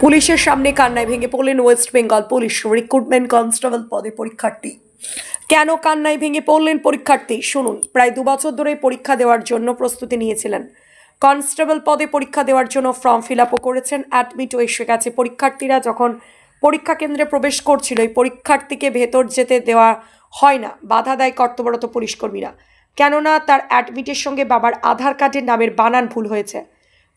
পুলিশের সামনে কান্নায় ভেঙে পড়লেন West Bengal police recruitment constable পদে পরীক্ষার্থী। কেন কান্নায় ভেঙে পড়লেন পরীক্ষার্থী? শুনুন, প্রায় দু বছর ধরে পরীক্ষা দেওয়ার জন্য প্রস্তুতি নিয়েছিলেন। কনস্টেবল পদে পরীক্ষা দেওয়ার জন্য ফর্ম ফিল আপও করেছেন, অ্যাডমিটও এসে গেছে। পরীক্ষার্থীরা যখন পরীক্ষা কেন্দ্রে প্রবেশ করছিল, এই পরীক্ষার্থীকে ভেতর যেতে দেওয়া হয় না, বাধা দেয় কর্তব্যরত পুলিশ কর্মীরা। কেননা তার অ্যাডমিটের সঙ্গে বাবার আধার কার্ডের নামের বানান ভুল হয়েছে।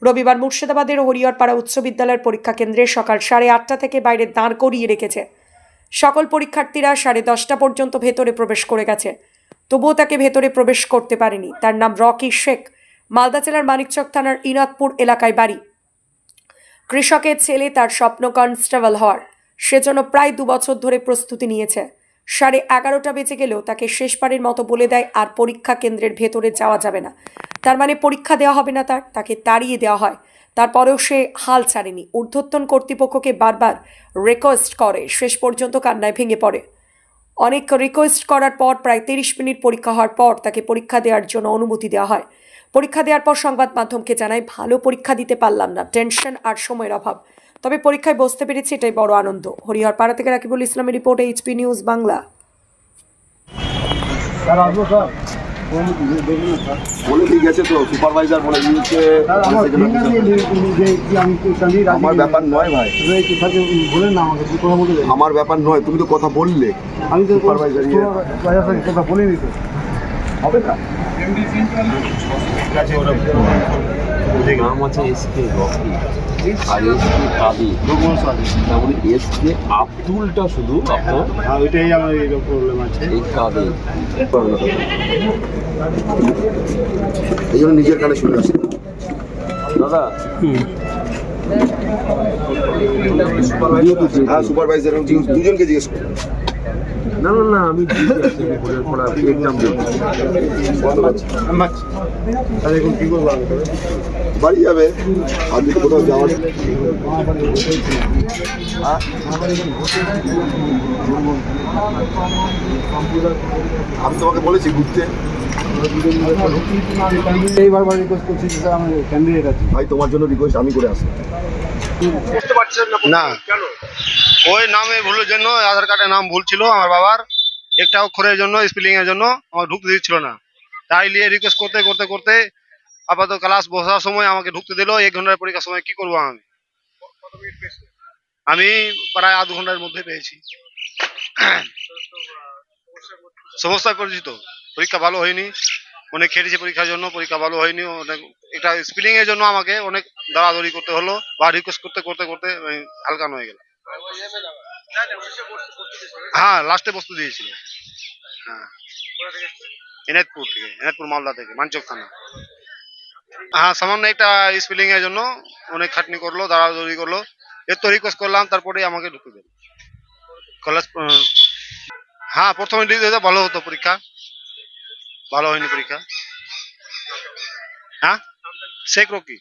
রবিবার মুর্শিদাবাদের হরিহরপাড়া উচ্চ বিদ্যালয়ের পরীক্ষা কেন্দ্রে সকাল সাড়ে আটটা থেকে বাইরে দাঁড় করিয়ে রেখেছে। সকল পরীক্ষার্থীরা সাড়ে দশটা পর্যন্ত ভেতরে প্রবেশ করে গেছে। তবুও তাকে ভেতরে প্রবেশ করতে পারেনি। তার নাম রকি শেখ। মালদা জেলার মানিকচক থানার ইনাদপুর এলাকায় বাড়ি। কৃষকের ছেলে তার স্বপ্ন কনস্টেবল হওয়ার। সেজন্য প্রায় দু বছর ধরে প্রস্তুতি নিয়েছে। সাড়ে এগারোটা বেজে গেলেও তাকে শেষবারের মতো বলে দেয়, আর পরীক্ষা কেন্দ্রের ভেতরে যাওয়া যাবে না। তার মানে পরীক্ষা দেওয়া হবে না তার, তাকে তাড়িয়ে দেওয়া হয়। তারপরেও সে হাল ছাড়েনি। ঊর্ধ্বতন কর্তৃপক্ষকে বারবার রিকোয়েস্ট করে, শেষ পর্যন্ত কান্নায় ভেঙে পড়ে। অনেক রিকোয়েস্ট করার পর প্রায় তিরিশ মিনিট পরীক্ষা হওয়ার পর তাকে পরীক্ষা দেওয়ার জন্য অনুমতি দেওয়া হয়। পরীক্ষা দেওয়ার পর সংবাদ মাধ্যমকে জানায় ভালো পরীক্ষা দিতে পারলাম না টেনশন আর সময়ের অভাব। তবে পরীক্ষায় বসতে পেরেছি, এটাই বড় আনন্দ। হরিহর পাড়া থেকে রাকিবুল ইসলামের রিপোর্ট এইচপি নিউজ বাংলা। বলে দিয়ে গেছে তো সুপারভাইজার বলে দিয়েছে আমার ব্যাপার নয় ভাই। বলে না আমাকে কথা বলতে আমার ব্যাপার নয় তুমি তো কথা বললে। আমি তো ইয়ে। সুপারভাইজার কথা বলিনি তো। হবে না? নাম আছে এস কে রকি আর এস কে কাদি রঘুবংশ তারপরে এস কে আব্দুলটা শুধু আপনার হ্যাঁ ওইটাই আমার এই প্রবলেম আছে। এই কাদি এই জন্য নিজের কানে শুনে আসি। দাদা। হ্যাঁ সুপারভাইজার দুজনকে জিজ্ঞেস করো। না না না আমি পড়া এক্সাম তাহলে এখন কি করব বাড়ি যাবে। আমি কোথাও যাওয়ার? আমি তোমাকে বলেছি ঘুরতে। এই বারবার রিকোয়েস্ট করছি যে স্যার আমার ক্যান্ডিডেট আছে। ভাই তোমার জন্য রিকোয়েস্ট আমি করে আসি না ওই নামে ভুলের জন্য আধার কার্ডের নাম ভুল ছিল আমার বাবার। একটা অক্ষরের জন্য স্পেলিং এর জন্য আমার ঢুকতে দিচ্ছিল না। তাই নিয়ে রিকোয়েস্ট করতে করতে করতে আপাতত ক্লাস বসার সময় আমাকে ঢুকতে দিল। এক ঘণ্টার পরীক্ষার সময় কি করব আমি? আমি প্রায় আধ ঘণ্টার মধ্যে পেয়েছি। সমস্যায় পরিচিত। পরীক্ষা ভালো হয়নি। অনেক খেটেছে পরীক্ষার জন্য, পরীক্ষা ভালো হয়নি, অনেক একটা স্পেলিং এর জন্য আমাকে অনেক দাঁড়াদৌড়ি করতে হলো বা রিকোয়েস্ট করতে করতে করতে আমি হালকান হয়ে গেল হ্যাঁ লাস্টে বস্তু দিয়েছিল। হ্যাঁ। এনায়তপুর থেকে, এনায়তপুর মালদা থেকে, মানচক থানা। হ্যাঁ সামান্য একটা স্পেলিং এর জন্য অনেক খাটনি করল, দাঁড়াদৌড়ি করল। এর তো রিকোয়েস্ট করলাম, তারপরে আমাকে ঢুকে দিল কলেজ হ্যাঁ প্রথমে ভালো হতো পরীক্ষা। ভালো হয়নি পরীক্ষা? হ্যাঁ? শেখ রকি?